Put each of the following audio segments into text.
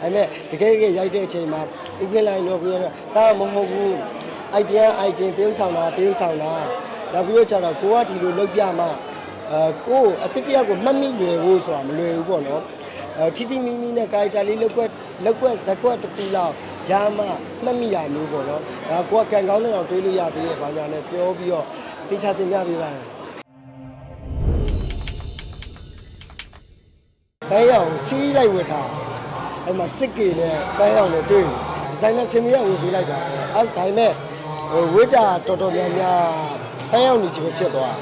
ဒါပေမဲ့တကယ်တကယ်ရိုက်တဲ့အချိန်မှာဥက္ကဋ္ဌလိုက်တော့ပြောတော့ဒါမဟုတ်ဘူးအိုက်တန်အိုက်တင်တရုပ်ဆောင်တာတရုပ်ဆောင်တာနောက်ပြီးတော့ကျတော့ကိုကဒီလိုလုပ်ပြမှအဲကိုယ်အတစ်တယောက်ကိုမှတ်မိလွယ်ဖို့ဆိုတာမလွယ်ဘူးပေါ့နော်အဲထီတီမီမီနဲ့ကာရီတာလေးလောက်ွက်လောက်ွက်ဇက်ကွက်တစ်ခုလောက်ရမှမှတ်မိတာမျိုးပေါ့နော်ဒါကိုကကန်ကောင်းတဲ့အောင်တွေးလို့ရသေးရဲ့ဘာညာနဲ့ပြောပြီးတော့တေချာတင်ပြပေးပါတယ်ပန်းရောင်စီးလိုက်ဝတ်ထား အဲ့မှာစစ်ကေနဲ့ပန်းရောင်နဲ့တွေ့ဒီဇိုင်နာစင်မရဝတ်ပေးလိုက်တာအဲ့ဒါပေမဲ့ဟိုဝတ်တာတော်တော်များများပန်းရောင်နေချင်ပဲဖြစ်သွား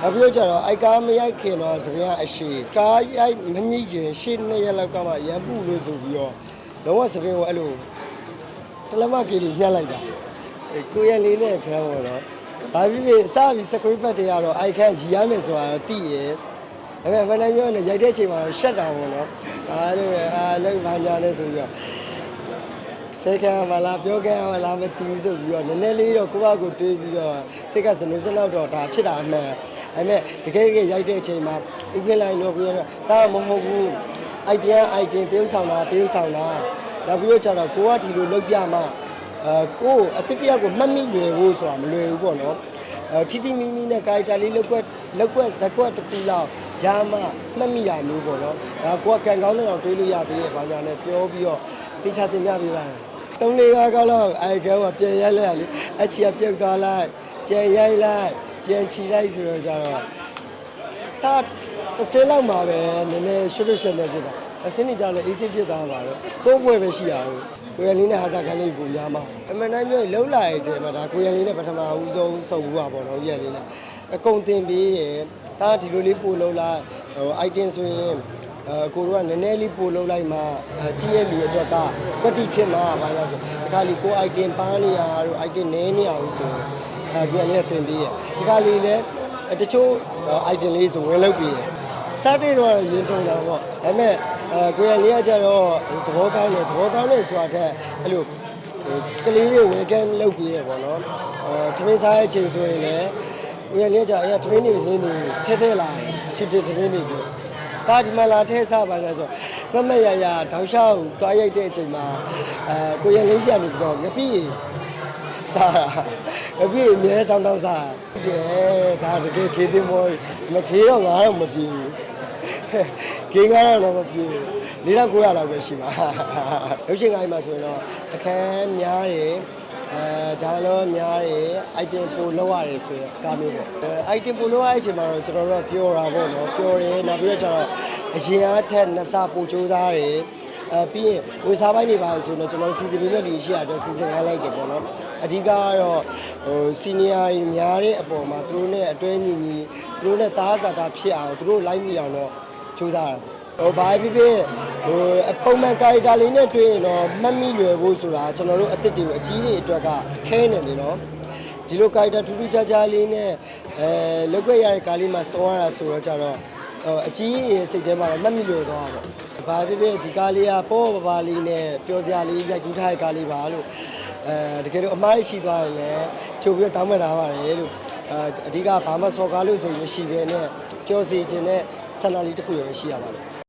နောက်ပြီးတော့ကျတော့အိုက်ကားမရိုက်ခင်တော့စပင်းကအရှိကားရိုက်မညှိခင်ရှေ့နှစ်ရက်လောက်ကမှရန်ပူလို့ဆိုပြီးတော့လုံးဝစပင်းကိုအဲ့လိုတလမကေလေးညှက်လိုက်တာအဲ့ကိုရလေးနဲ့ဖမ်းတော့တော့ဘာဖြစ်ဖြစ်စပြီး script တွေကတော့အိုက်ခန့်ရီရမယ်ဆိုတာတော့တည်ရဲ့ အဲ့မဲ့မနိုင်ပြောနေရိုက်တဲ့အချိန်မှာတော့ရှက်တာပေါ့နော်အားလို့အာလောက်ပါညာလဲဆိုပြီးတော့စေကံမလားပြောကံမလားမသိဘူးဆိုပြီးတော့နည်းနည်းလေးတော့ကိုယ့်ဘာကိုတွေးပြီးတော့စိတ်ကစနေစလောက်တော့ဒါဖြစ်တာအမှန်အဲ့မဲ့တကယ်တကယ်ရိုက်တဲ့အချိန်မှာဥက္ကဋ္ဌလိုက်တော့ပြောတော့ဒါမဟုတ်ဘူးအိုက်တန်အိုက်တင်တရုပ်ဆောင်တာတရုပ်ဆောင်တာနောက်ပြီးတော့ကျတော့ကိုကဒီလိုလုပ်ပြမှအဲကိုယ်အတစ်တယောက်ကိုမှတ်မိလွယ်ဖို့ဆိုတာမလွယ်ဘူးပေါ့နော်အဲထီတီမီမီနဲ့ကာရီတာလေးလောက်ွက်လောက်ွက်ဇက်ကွက်တစ်ခုလောက် ရမှမှတ်မိတာမျိုးပေါ့နော်ဒါကိုကကန်ကောင်းတဲ့အောင်တွေးလို့ရသေးရဲ့ဘာညာနဲ့ပြောပြီးတော့တေချာတင်ပြပေးပါတယ်သုံးလေးပါးကောက်တော့အဲကဲကပြန်ရိုက်လိုက်ရလေအချီကပြုတ်သွားလိုက်ပြန်ရိုက်လိုက်ပြန်ချီလိုက်ဆိုတော့ကျတော့စတစ်စင်းလောက်မှာပဲနည်းနည်းရွှွှွှွှွှနေဖြစ်တာအစင်းနေကြလဲအေးစစ်ဖြစ်သွားပါတော့ကိုယ်ဘွယ်ပဲရှိရအောင်ကိုရလင်းနဲ့ဟာသာကန်လေးကိုများမှာအမှန်တမ်းပြောရင်လှုပ်လာတဲ့မှာဒါကိုရလင်းနဲ့ပထမဦးဆုံးစုံဘူးပါပေါ့နော်ရလင်းနဲ့အကုန်တင်ပြီးရယ် ဒါဒီလိုလေးပို့လို့လားဟို item ဆိုရင်အဲကိုတို့ကနည်းနည်းလေးပို့လို့လိုက်မှအကြီးရဲ့လူအတွက်ကကွက်တိဖြစ်မှာဘာလို့ဆိုဒီခါလီကို item ပန်းနေရတို့ item နည်းနေရဘူးဆိုရင်အဲပြန်လေးတင်ပြီးရယ်ဒီခါလီလည်းတချို့ item လေးဆိုဝင်လုပ်ပြီးရယ်စားတေတော့ရင်တုံတာပေါ့ဒါပေမဲ့အဲကိုရလေးကကြတော့သဘောကောင်းတယ်သဘောကောင်းတယ်ဆိုတာတဲ့အဲ့လိုကလေးတွေဝယ်ကမ်းလုပ်ပြီးရပေါ့နော်အဲထမင်းစားရဲ့ချိန်ဆိုရင်လည်း ကိုရလေးကကြအဲ့ထမင်းတွေဟင်းတွေထဲထဲလာရှစ်တဲ့ထမင်းတွေပြောဒါဒီမှာလာထဲစားပါကြဆိုမမရရတောက်လျှောက်သွားရိုက်တဲ့အချိန်မှာအဲကိုရလေးရှာနေပြီးတော့ငပိစားတာငပိအမြဲတောင်းတောင်းစားတယ်ဒါတကယ်ခေးသိမောမခေးတော့ငါတော့မပြေဘူးဂိမ်းကားတော့မပြေဘူး၄တော့900လောက်ပဲရှိပါရုပ်ရှင်ကိုင်းမှာဆိုရင်တော့အခန်းများတယ် အဲဒါတော့များတယ် item ပို့လောက်ရတယ်ဆိုရင်ကားမျိုးပေါ့အဲ item ပို့လောက်ရတဲ့အချိန်မှာတော့ကျွန်တော်တို့ကပြောတာပေါ့နော်ပြောတယ်နောက်ပြီးတော့ကျတော့အရင်အားထက်နှစ်ဆပို့ကြိုးစားတယ်အဲပြီးရင်ဝေစားပိုင်းတွေပါဆိုတော့ကျွန်တော်စီစဉ်ပေးမဲ့လူရှိရတော့စီစဉ်ခိုင်းလိုက်တယ်ပေါ့နော်အဓိကကတော့ဟိုစီနီယာကြီးများတဲ့အပေါ်မှာသူတို့နဲ့အတွဲညီညီသူတို့နဲ့သားစားတာဖြစ်အောင်သူတို့လိုက်မိအောင်တော့ကြိုးစားတာဟိုဘာဖြစ်ဖြစ် ဟိုအပုံမှန်ကာရီတာလေးနဲ့တွေ့ရင်တော့မှတ်မိလွယ်ဖို့ဆိုတာကျွန်တော်တို့အစ်စ်တွေကိုအကြီးတွေအတွက်ကခဲနေတယ်နော်ဒီလိုကာရီတာထူးထူးခြားခြားလေးနဲ့အဲလောက်ွက်ရတဲ့ကားလေးမှာစောရတာဆိုတော့ကြတော့ဟိုအကြီးရဲ့စိတ်ထဲမှာတော့မှတ်မိလို့တော့ပါဘာဖြစ်ဖြစ်ဒီကားလေးကပေါ့ပါပါလေးနဲ့ပျော်စရာလေးရိုက်ကူးထားတဲ့ကားလေးပါလို့အဲတကယ်တော့အမားရှိသွားရင်လည်းချုပ်ပြီးတော့တောင်းပန်ထားပါတယ်လို့အဲအဓိကဘာမှစော်ကားလို့စိတ်မရှိဘဲနဲ့ပျော်စီခြင်းနဲ့ဆန္ဒလေးတစ်ခုရပဲရှိရပါတယ်